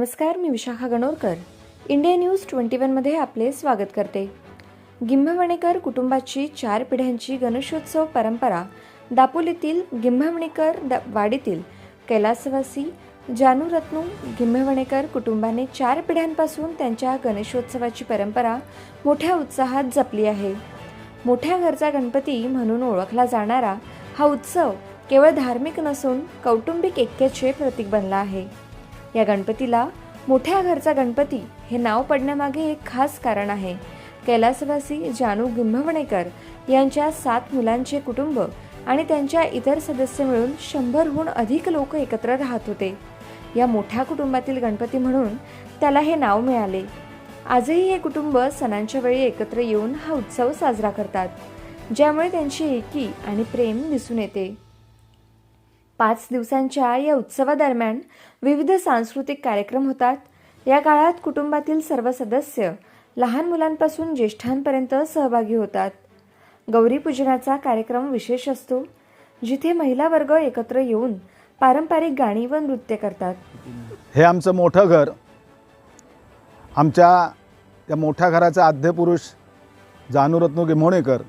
नमस्कार मी Vishakha Ganorkar. India news twenty वनमध्ये आपले स्वागत करते. गिंभवणेकर कुटुंबाची चार पिढ्यांची गणेशोत्सव परंपरा दापोलीतील गिंभवणेकर द वाडीतील कैलासवासी जानू रत्नू गिंभवणेकर कुटुंबाने चार पिढ्यांपासून त्यांच्या गणेशोत्सवाची परंपरा मोठ्या उत्साहात जपली आहे. मोठ्या घरचा गणपती म्हणून ओळखला जाणारा हा उत्सव केवळ धार्मिक नसून कौटुंबिक ऐक्याचे प्रतीक बनला आहे. या गणपतीला मोठ्या घरचा गणपती हे नाव पडण्यामागे एक खास कारण आहे. कैलासवासी जानू गिंभवणेकर यांच्या सात मुलांचे कुटुंब आणि त्यांच्या इतर सदस्य मिळून शंभरहून अधिक लोक एकत्र राहत होते. या मोठ्या कुटुंबातील गणपती म्हणून त्याला हे नाव मिळाले. आजही हे कुटुंब सणांच्या वेळी एकत्र येऊन हा उत्सव साजरा करतात ज्यामुळे त्यांची एकी आणि प्रेम दिसून येते. पाच दिवसांच्या या उत्सवादरम्यान विविध सांस्कृतिक कार्यक्रम होतात. या काळात कुटुंबातील सर्व सदस्य लहान मुलांपासून ज्येष्ठांपर्यंत सहभागी होतात. गौरी पूजनाचा कार्यक्रम विशेष असतो जिथे महिला वर्ग एकत्र येऊन पारंपरिक गाणी व नृत्य करतात. हे आमचं मोठं घर. आमच्या त्या मोठ्या घराचे आद्यपुरुष जानूरत्नू गिमोणेकर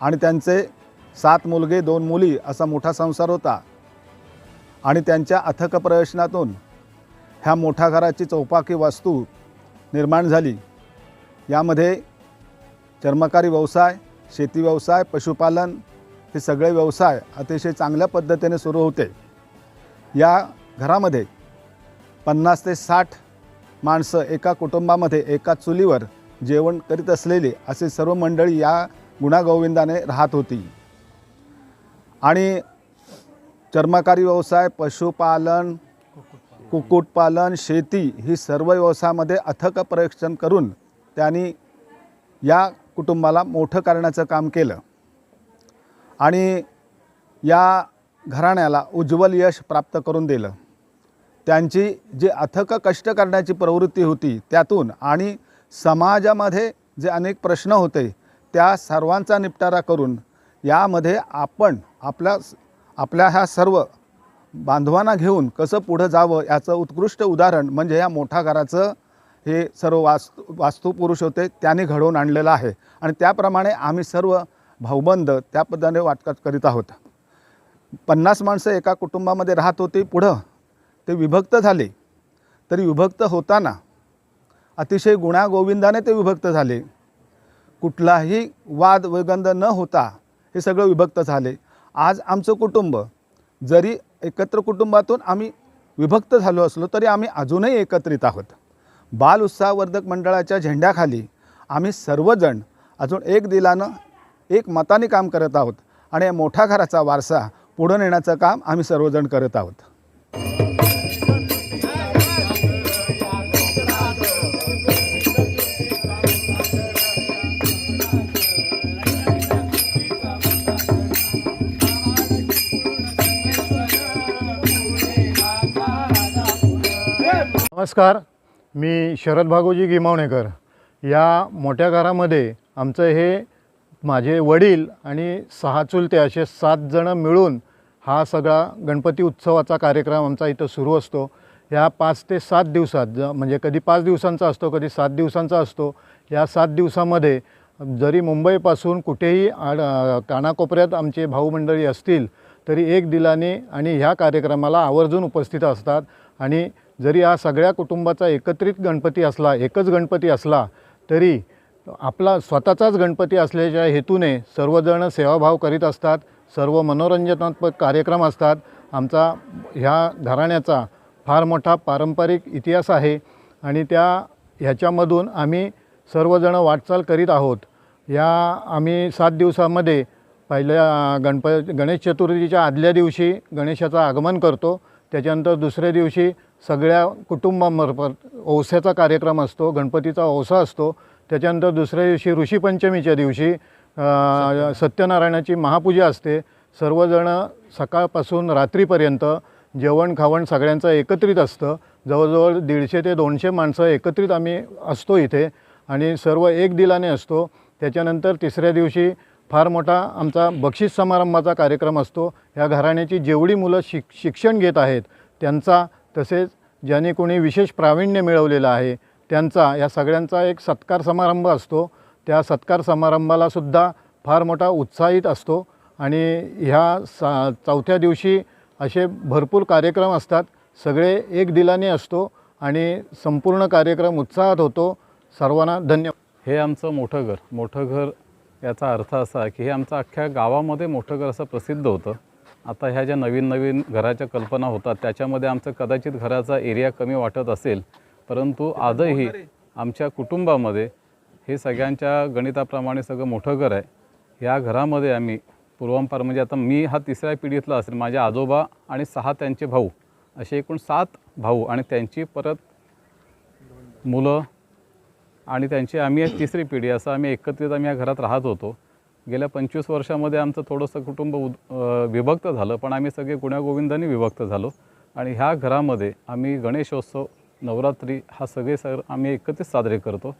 आणि त्यांचे सात मुलगे दोन मुली असा मोठा संसार होता. आणि त्यांच्या अथक प्रयत्नातून ह्या मोठ्या घराची चौपाकी वास्तू निर्माण झाली. यामध्ये चर्मकारी व्यवसाय शेती व्यवसाय पशुपालन हे सगळे व्यवसाय अतिशय चांगल्या पद्धतीने सुरू होते. या घरामध्ये पन्नास ते साठ माणसं एका कुटुंबामध्ये एका चुलीवर जेवण करीत असलेली असे सर्व मंडळी या गुणागोविंदाने राहत होती. आणि चर्मकारी व्यवसाय पशुपालन कुक्कुटपालन शेती ही सर्व व्यवसायामध्ये अथक परीक्षण करून त्यांनी या कुटुंबाला मोठं करण्याचं काम केलं. आणि या घराण्याला उज्ज्वल यश प्राप्त करून दिलं. त्यांची जी अथक कष्ट करण्याची प्रवृत्ती होती त्यातून आणि समाजामध्ये जे अनेक प्रश्न होते त्या सर्वांचा निपटारा करून यामध्ये आपण आपल्या आपल्या ह्या सर्व बांधवांना घेऊन कसं पुढं जावं याचं उत्कृष्ट उदाहरण म्हणजे या मोठ्या घराचं हे सर्व वास्तू वास्तुपुरुष होते त्याने घडवून आणलेलं आहे. आणि त्याप्रमाणे आम्ही सर्व भाऊबंद त्या पद्धतीने वाटकात करीत आहोत. पन्नास माणसं एका कुटुंबामध्ये राहत होती पुढं ते विभक्त झाले. तरी विभक्त होताना अतिशय गुणागोविंदाने ते विभक्त झाले. कुठलाही वाद वगंध न होता हे सगळं विभक्त झाले. आज आमचं कुटुंब जरी एकत्र कुटुंबातून आम्ही विभक्त झालो असलो तरी आम्ही अजूनही एकत्रित आहोत. बाल उत्साहवर्धक मंडळाच्या झेंड्याखाली आम्ही सर्वजण अजून एक दिलानं एक मताने काम करत आहोत आणि या मोठ्या घराचा वारसा पुढं नेण्याचं काम आम्ही सर्वजण करत आहोत. नमस्कार मी शरद भागोजी गिमावणेकर. या मोठ्या घरामध्ये आमचं हे माझे वडील आणि सहा चुलते असे सात जणं मिळून हा सगळा गणपती उत्सवाचा कार्यक्रम आमचा इथं सुरू असतो. या पाच ते सात दिवसात ज म्हणजे कधी पाच दिवसांचा असतो कधी सात दिवसांचा असतो. या सात दिवसामध्ये जरी मुंबईपासून कुठेही आड कानाकोपऱ्यात आमचे भाऊ मंडळी असतील तरी एक दिलाने आणि ह्या कार्यक्रमाला आवर्जून उपस्थित असतात आणि जरी हा सगळ्या कुटुंबाचा एकत्रित गणपती असला एकच गणपती असला तरी आपला स्वतःचाच गणपती असल्याच्या हेतूने सर्वजण सेवाभाव करीत असतात सर्व मनोरंजनात्मक कार्यक्रम असतात. आमचा ह्या घराण्याचा फार मोठा पारंपरिक इतिहास आहे आणि त्या ह्याच्यामधून आम्ही सर्वजण वाटचाल करीत आहोत. या आम्ही सात दिवसामध्ये पहिल्या गणप गणेश चतुर्थीच्या आदल्या दिवशी गणेशाचं आगमन करतो. त्याच्यानंतर दुसऱ्या दिवशी सगळ्या कुटुंबामार्फत ओवस्याचा कार्यक्रम असतो गणपतीचा ओसा असतो. त्याच्यानंतर दुसऱ्या दिवशी ऋषीपंचमीच्या दिवशी सत्यनारायणाची महापूजा असते. सर्वजणं सकाळपासून रात्रीपर्यंत जेवण खावण सगळ्यांचं एकत्रित असतं. जवळजवळ दीडशे ते दोनशे माणसं एकत्रित आम्ही असतो इथे. आणि सर्व एक दिलाने असतो. त्याच्यानंतर तिसऱ्या दिवशी फार मोठा आमचा बक्षीस समारंभाचा कार्यक्रम असतो. ह्या घराण्याची जेवढी मुलं शिक शिक्षण घेत आहेत त्यांचा तसेच ज्याने कोणी विशेष प्रावीण्य मिळवलेलं आहे त्यांचा या सगळ्यांचा एक सत्कार समारंभ असतो. त्या सत्कार समारंभालासुद्धा फार मोठा उत्साहित असतो आणि ह्या सा चौथ्या दिवशी असे भरपूर कार्यक्रम असतात. सगळे एक दिलाने असतो आणि संपूर्ण कार्यक्रम उत्साहात होतो. सर्वांना धन्यवाद हे आमचं मोठं घर. मोठं घर याचा अर्थ असा की हे आमचं अख्ख्या गावामध्ये मोठं घर असं प्रसिद्ध होतं. आता ह्या ज्या नवीन नवीन घराच्या कल्पना होतात त्याच्यामध्ये आमचं कदाचित घराचा एरिया कमी वाटत असेल. परंतु आजही आमच्या कुटुंबामध्ये हे सगळ्यांच्या गणिताप्रमाणे सगळं मोठं घर आहे. या घरामध्ये आम्ही पूर्वांपार म्हणजे आता मी हा तिसऱ्या पिढीतला असेल माझे आजोबा आणि सहा त्यांचे भाऊ असे एकूण सात भाऊ आणि त्यांची परत मुलं आणि त्यांची आम्ही एक तिसरी पिढी असं आम्ही एकत्रित आम्ही या घरात राहत होतो. गेल्या पंचवीस वर्षामध्ये आमचं थोडंसं कुटुंब उद विभक्त झालं पण आम्ही सगळे गुण्यागोविंदाने विभक्त झालो. आणि ह्या घरामध्ये आम्ही गणेशोत्सव नवरात्री हा सगळे सर आम्ही एकत्रित साजरे करतो.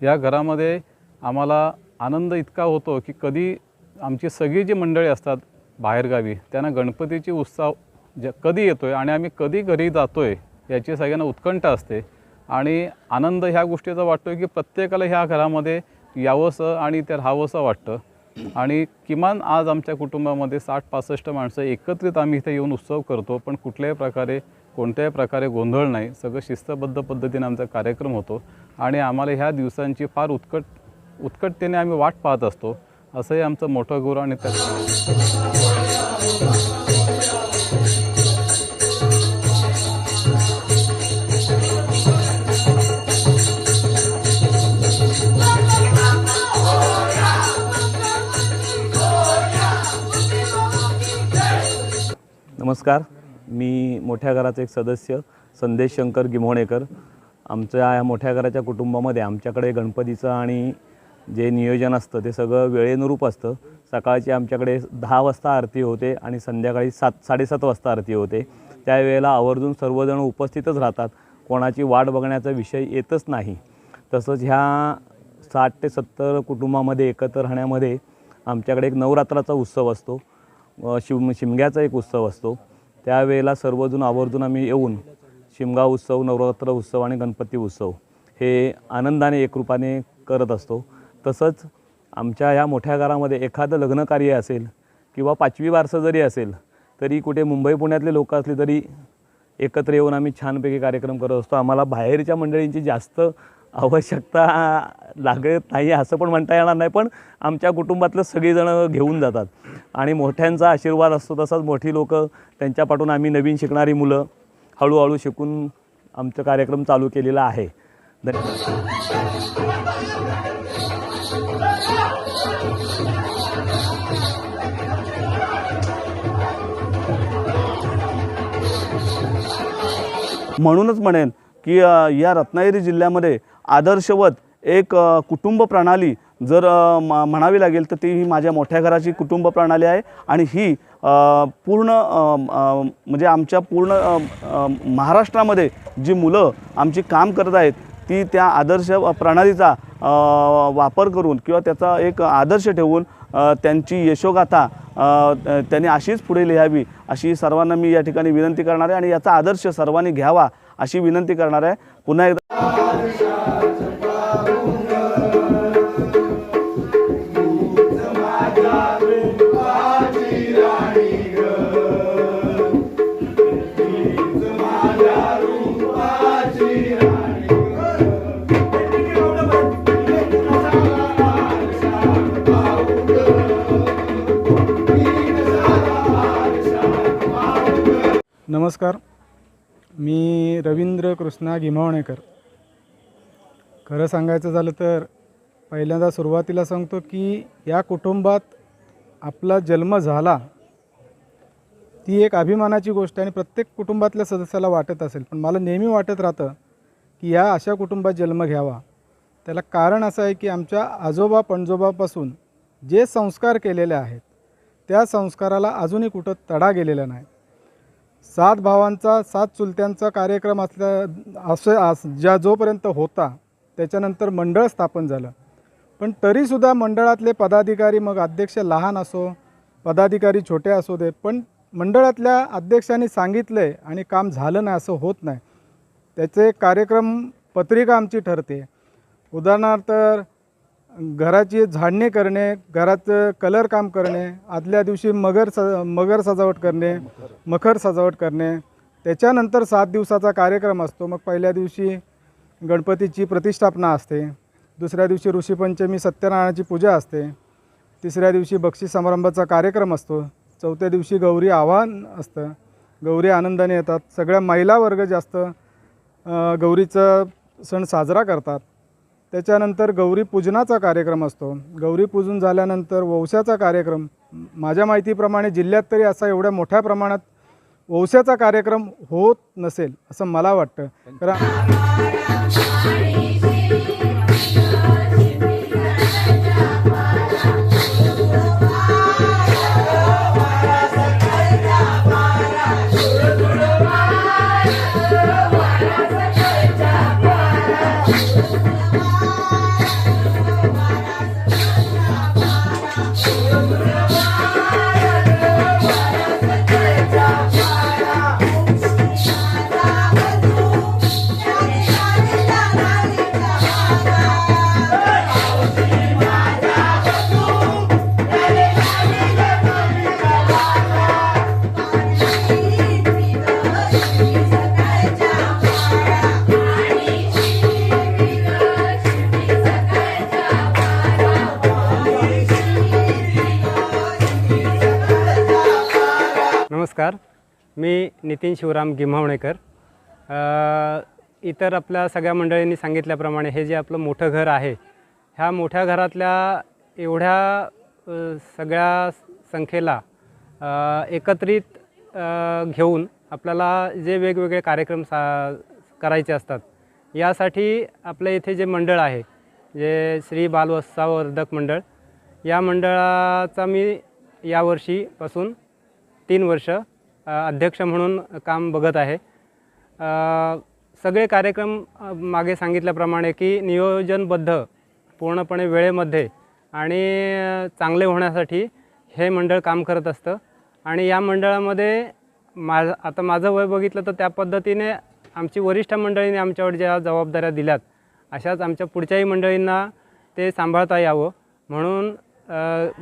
या घरामध्ये आम्हाला आनंद इतका होतो की कधी आमची सगळी जी मंडळी असतात बाहेरगावी त्यांना गणपतीची उत्सव ज कधी येतो आहे आणि आम्ही कधी घरी जातो आहे याची सगळ्यांना उत्कंठ असते. आणि आनंद ह्या गोष्टीचा वाटतो की प्रत्येकाला ह्या घरामध्ये यावंसं आणि ते राहावंसं वाटतं. आणि किमान आज आमच्या कुटुंबामध्ये साठ पासष्ट माणसं एकत्रित आम्ही इथे येऊन उत्सव करतो पण कुठल्याही प्रकारे कोणत्याही प्रकारे गोंधळ नाही. सगळं शिस्तबद्ध पद्धतीने आमचा कार्यक्रम होतो आणि आम्हाला ह्या दिवसांची फार उत्कट उत्कटतेने आम्ही वाट पाहत असतो. असंही आमचं मोठं गुरु आणि त्या नमस्कार. मी मोठ्या घराचा एक सदस्य संदेश शंकर गिमोणेकर. आमच्या या मोठ्या घराच्या कुटुंबामध्ये आमच्याकडे गणपतीचं आणि जे नियोजन असतं ते सगळं वेळेनुरूप असतं. सकाळची आमच्याकडे दहा वाजता आरती होते आणि संध्याकाळी सात साडेसात वाजता आरती होते. त्यावेळेला आवर्जून सर्वजण उपस्थितच राहतात. कोणाची वाट बघण्याचा विषय येतच नाही. तसंच ह्या साठ ते सत्तर कुटुंबामध्ये एकत्र राहण्यामध्ये आमच्याकडे एक नवरात्राचा उत्सव असतो. शिम शिमग्याचा एक उत्सव असतो. त्यावेळेला सर्वजण आवर्जून आम्ही येऊन शिमगा उत्सव नवरात्र उत्सव आणि गणपती उत्सव हे आनंदाने एकरूपाने करत असतो. तसंच आमच्या ह्या मोठ्या घरामध्ये एखादं लग्नकार्य असेल किंवा पाचवी वारसं जरी असेल तरी कुठे मुंबई पुण्यातले लोक असले तरी एकत्र येऊन आम्ही छानपैकी कार्यक्रम करत असतो. आम्हाला बाहेरच्या मंडळींची जास्त आवश्यकता लागत नाही असं पण म्हणता येणार नाही पण आमच्या कुटुंबातलं सगळीजणं घेऊन जातात. आणि मोठ्यांचा आशीर्वाद असतो तसाच मोठी लोक त्यांच्या पाठून आम्ही नवीन शिकणारी मुलं हळूहळू शिकून आमचं कार्यक्रम चालू केलेला आहे. धन्यवाद. म्हणूनच म्हणेन की या रत्नागिरी जिल्ह्यामध्ये आदर्शवत एक कुटुंब प्रणाली जर म- म्हणावी लागेल तर ती ही माझ्या मोठ्या घराची कुटुंब प्रणाली आहे आणि ही पूर्ण म्हणजे आमच्या पूर्ण महाराष्ट्रामध्ये जी मुलं आमची काम करत आहेत ती त्या आदर्श प्रणालीचा वापर करून किंवा त्याचा एक आदर्श ठेवून त्यांची यशोगाथा त्यांनी अशीच पुढे लिहावी अशी सर्वांना मी या ठिकाणी विनंती करणार आहे आणि याचा आदर्श सर्वांनी घ्यावा अशी विनंती करणार आहे. पुन्हा एकदा नमस्कार. मी रवींद्र कृष्णा गिमावणेकर. खरं सांगायचं झालं तर पहिल्यांदा सुरुवातीला सांगतो की या कुटुंबात आपला जन्म झाला ती एक अभिमानाची गोष्ट आणि प्रत्येक कुटुंबातल्या सदस्याला वाटत असेल. पण मला नेहमी वाटत राहतं की या अशा कुटुंबात जन्म घ्यावा. त्याला कारण असं आहे की आमच्या आजोबा पणजोबापासून जे संस्कार केलेले आहेत त्या संस्काराला अजूनही कुठं तडा गेलेला नाही. सात भावांचा सात चुलत्यांचा कार्यक्रम असल्या असं अस ज्या जोपर्यंत होता त्याच्यानंतर मंडळ स्थापन झालं. पण तरीसुद्धा मंडळातले पदाधिकारी मग अध्यक्ष लहान असो पदाधिकारी छोटे असू दे पण मंडळातल्या अध्यक्षांनी सांगितलं आहे आणि काम झालं नाही असं होत नाही. त्याचे कार्यक्रम पत्रिका आमची ठरते. उदाहरणार्थ घराची झाडणी करणे घराचं कलर काम करणे आदल्या दिवशी मगर स मगर सजावट करणे मखर सजावट करणे. त्याच्यानंतर सात दिवसाचा कार्यक्रम असतो. मग पहिल्या दिवशी गणपतीची प्रतिष्ठापना असते. दुसऱ्या दिवशी ऋषीपंचमी सत्यनारायणाची पूजा असते. तिसऱ्या दिवशी बक्षीस समारंभाचा कार्यक्रम असतो. चौथ्या दिवशी गौरी आव्हान असतं. गौरी आनंदाने येतात. सगळ्या महिला वर्ग जास्त गौरीचा सण साजरा करतात. त्याच्यानंतर गौरी पूजनाचा कार्यक्रम असतो. गौरी पूजन झाल्यानंतर वौशाचा कार्यक्रम. माझ्या माहितीप्रमाणे जिल्ह्यात तरी असा एवढ्या मोठ्या प्रमाणात वौशाचा कार्यक्रम होत नसेल असं मला वाटतं. कारण मी नितीन शिवराम गिम्हावणेकर. इतर आपल्या सगळ्या मंडळींनी सांगितल्याप्रमाणे हे जे आपलं मोठं घर आहे ह्या मोठ्या घरातल्या एवढ्या सगळ्या संख्येला एकत्रित घेऊन आपल्याला जे वेगवेगळे कार्यक्रम सा करायचे असतात यासाठी आपल्या इथे जे मंडळ आहे जे श्री बालवत्सावर्धक मंडळ या मंडळाचा मी यावर्षीपासून तीन वर्ष अध्यक्ष म्हणून काम बघत आहे. सगळे कार्यक्रम मागे सांगितल्याप्रमाणे की नियोजनबद्ध पूर्णपणे वेळेमध्ये आणि चांगले होण्यासाठी हे मंडळ काम करत असतं. आणि या मंडळामध्ये माझ आता माझं वय बघितलं तर त्या पद्धतीने आमची वरिष्ठ मंडळीने आमच्यावर ज्या जबाबदाऱ्या दिल्यात अशाच आमच्या पुढच्याही मंडळींना ते सांभाळता यावं. म्हणून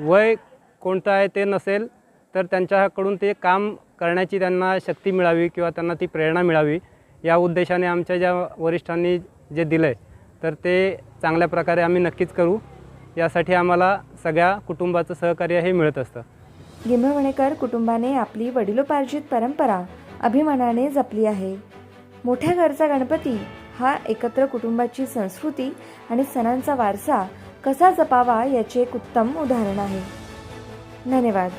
वय कोणतं आहे ते नसेल तर त्यांच्याकडून ते काम करण्याची त्यांना शक्ती मिळावी किंवा त्यांना ती प्रेरणा मिळावी या उद्देशाने आमच्या ज्या वरिष्ठांनी जे दिलं आहे तर ते चांगल्या प्रकारे आम्ही नक्कीच करू. यासाठी आम्हाला सगळ्या कुटुंबाचं सहकार्य हे मिळत असतं. गिम्हवणेकर कुटुंबाने आपली वडिलोपार्जित परंपरा अभिमानाने जपली आहे. मोठ्या घरचा गणपती हा एकत्र कुटुंबाची संस्कृती आणि सणांचा वारसा कसा जपावा याचे एक उत्तम उदाहरण आहे. धन्यवाद.